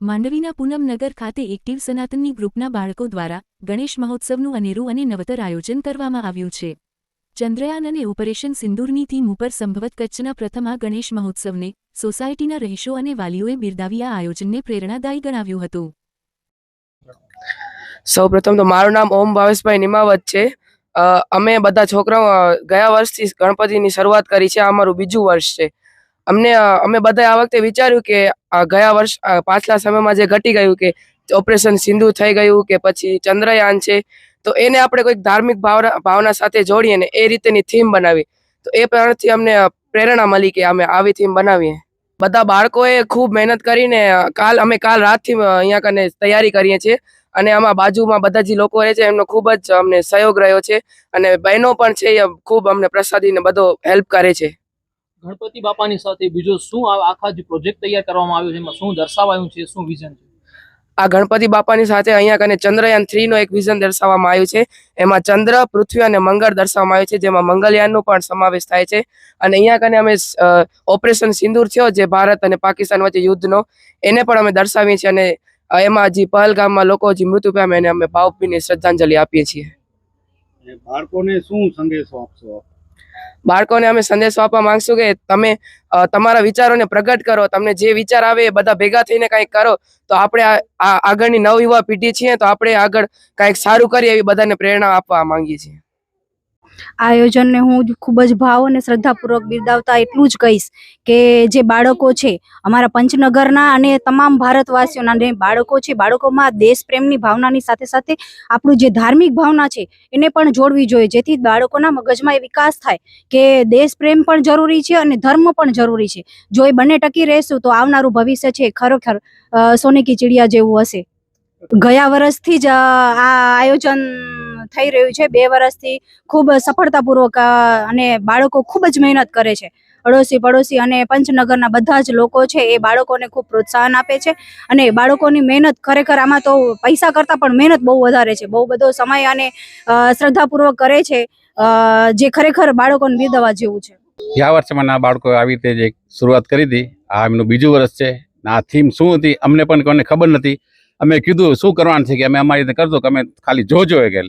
માંડવીના પૂનમનગર ખાતે એક્ટિવ સનાતનની ગ્રુપના બાળકો દ્વારા ગણેશ મહોત્સવનું અનેરું અને નવતર આયોજન કરવામાં આવ્યું છે. ચંદ્રયાન અને ઓપરેશન સિંદૂરની થીમ ઉપર સંભવત કચ્છના પ્રથમ આ ગણેશ મહોત્સવને સોસાયટીના રહીશો અને વાલીઓએ બિરદાવી આ આયોજનને પ્રેરણાદાયી ગણાવ્યું હતું. સૌ પ્રથમ તો મારું નામ ઓમ ભાવેશભાઈ નિમાવત છે. અમે બધા છોકરાઓ ગયા વર્ષથી ગણપતિની શરૂઆત કરી છે. આ અમારું બીજું વર્ષ છે. અમને, અમે બધાએ આ વખતે વિચાર્યું કે ગયા વર્ષ પાછલા સમયમાં જે ઘટી ગયું કે ઓપરેશન સિંધુ થઈ ગયું કે પછી ચંદ્રયાન છે, તો એને આપણે કોઈક ધાર્મિક ભાવના ભાવના સાથે જોડીએ ને એ રીતેની થીમ બનાવી. તો એ પ્રમાણથી અમને પ્રેરણા મળી કે અમે આવી થીમ બનાવીએ. બધા બાળકોએ ખૂબ મહેનત કરીને, કાલ, અમે કાલ રાતથી અહીંયા કને તૈયારી કરીએ છીએ અને આમાં બાજુમાં બધા જે લોકો રહે છે, એમનો ખૂબ જ અમને સહયોગ રહ્યો છે અને બહેનો પણ છે, એ ખૂબ અમને પ્રસાદીને બધો હેલ્પ કરે છે. ગણપતિ બાપાની સાથે બીજો શું આ આખા જે પ્રોજેક્ટ તૈયાર કરવામાં આવ્યો છે એમાં શું દર્શાવાયું છે શું વિઝન છે? આ ગણપતિ બાપાની સાથે અહીંયા કને ચંદ્રયાન થ્રી નો એક વિઝન દર્શાવવામાં આવ્યું છે. એમાં ચંદ્ર પૃથ્વી અને મંગળ દર્શાવવામાં આવ્યું છે જેમાં મંગલયાનનો પણ સમાવેશ થાય છે. અને અહીંયા કને અમે અ, ઓપરેશન સિંદૂર થયો જે ભારત અને પાકિસ્તાન વચ્ચે યુદ્ધનો. એને પણ અમે દર્શાવીએ છીએ અને એમાં જે પહલગામમાં લોકો જે મૃત્યુ પામે એને અમે ભાવભીની શ્રદ્ધાંજલિ આપીએ છીએ. બાળકોને શું સંદેશો આપશો બાળકોને અમે સંદેશો આપવા માંગશું કે તમે તમારા વિચારોને પ્રગટ કરો, તમને જે વિચાર આવે એ બધા ભેગા થઈને કંઈક કરો, તો આપણે આગળની નવયુવા પેઢી છીએ, તો આપણે આગળ કંઈક સારું કરીએ એવી બધાને પ્રેરણા આપવા માંગીએ છીએ. આયોજનને હું ખૂબ જ ભાવ અને શ્રદ્ધાપૂર્વક બિરદાવતા એટલું જ કહીશ કે જે બાળકો છે, અમારા પંચનગરના અને તમામ ભારતવાસીઓના જે બાળકો છે, બાળકોમાં દેશ પ્રેમની ભાવનાની સાથે સાથે આપણું જે ધાર્મિક ભાવના છે, એને પણ જોડવી જોઈએ, જેથી બાળકોના મગજમાં એ વિકાસ થાય કે દેશ પ્રેમ પણ જરૂરી છે અને ધર્મ પણ જરૂરી છે. જો એ બંને ટકી રહેશું તો આવનારું ભવિષ્ય છે ખરેખર સોને કી ચિડિયા જેવું હશે. ગયા વર્ષથી જ આ આયોજન થઈ રહ્યું છે. બે વર્ષથી ખૂબ સફળતાપૂર્વક અને બાળકો ખૂબ જ મહેનત કરે છે. અડોશી પડોશી અને પંચનગરના બધા જ લોકો છે એ બાળકોને ખૂબ પ્રોત્સાહન આપે છે. અને બાળકોની મહેનત ખરેખર આમાં તો પૈસા કરતાં પણ મહેનત બહુ વધારે છે. બહુ બધો સમય અને શ્રદ્ધાપૂર્વક કરે છે જે ખરેખર બાળકોને બિરદાવવા જેવું છે. ગયા વર્ષે મને આ બાળકો આવી રીતે જે શરૂઆત કરી હતી. આ એમનું બીજું વર્ષ છે. આ થીમ શું હતી? અમને પણ કોઈને ખબર નથી અમે કીધું, શું કરવાનું છે કે અમે અમારી રીતે કરજો કે અમે ખાલી જોજો કે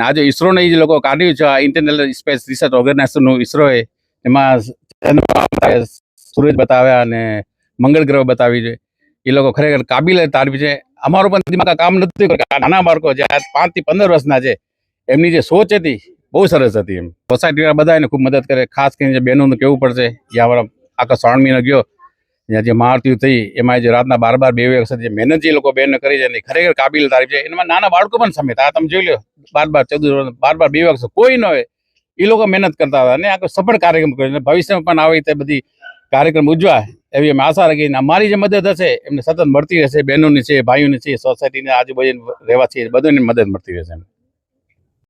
ને આજે ઈસરોને જે લોકો કાઢ્યું છે, આ ઇન્ટરનલ સ્પેસ રિસર્ચ ઓર્ગેનાઇઝેશનનું ઈસરોએ એમાં સૂરજ બતાવ્યા અને મંગળ ગ્રહ બતાવી છે. એ લોકો ખરેખર કાબિલે તારવી છે. અમારું પણ દિમાગ કામ નથી નાના બાળકો જે આજ પાંચથી પંદર વર્ષના છે. એમની જે સોચ હતી, બહુ સરસ હતી એમ. સોસાયટીના બધા એને ખૂબ મદદ કરે. ખાસ કરીને જે બહેનોનું કેવું પડશે જે અમારા આખા શ્રાવણ મહિનો ગયો. ત્યાં જે મહાઆરતી થઈ એમાં જે રાતના બાર બાર બે વખત જે મહેનત જે લોકો બેન કરી છે ખરેખર કાબિલ તારીફ છે. એમાં નાના બાળકો પણ સમેત. આ તમે જોઈ લો, બાર બાર ચૌદ બાર બાર બે વખત કોઈ ન હોય. એ લોકો મહેનત કરતા હતા અને આખો સફળ કાર્યક્રમ કર્યો. ભવિષ્યમાં પણ આવી રીતે બધી કાર્યક્રમ ઉજવાય એવી અમે આશા રાખીને અમારી જે મદદ હશે, એમને સતત મળતી રહેશે. બહેનોની છે, ભાઈઓની છે સોસાયટીની આજુબાજુ રહેવાસી બધાની મદદ મળતી રહેશે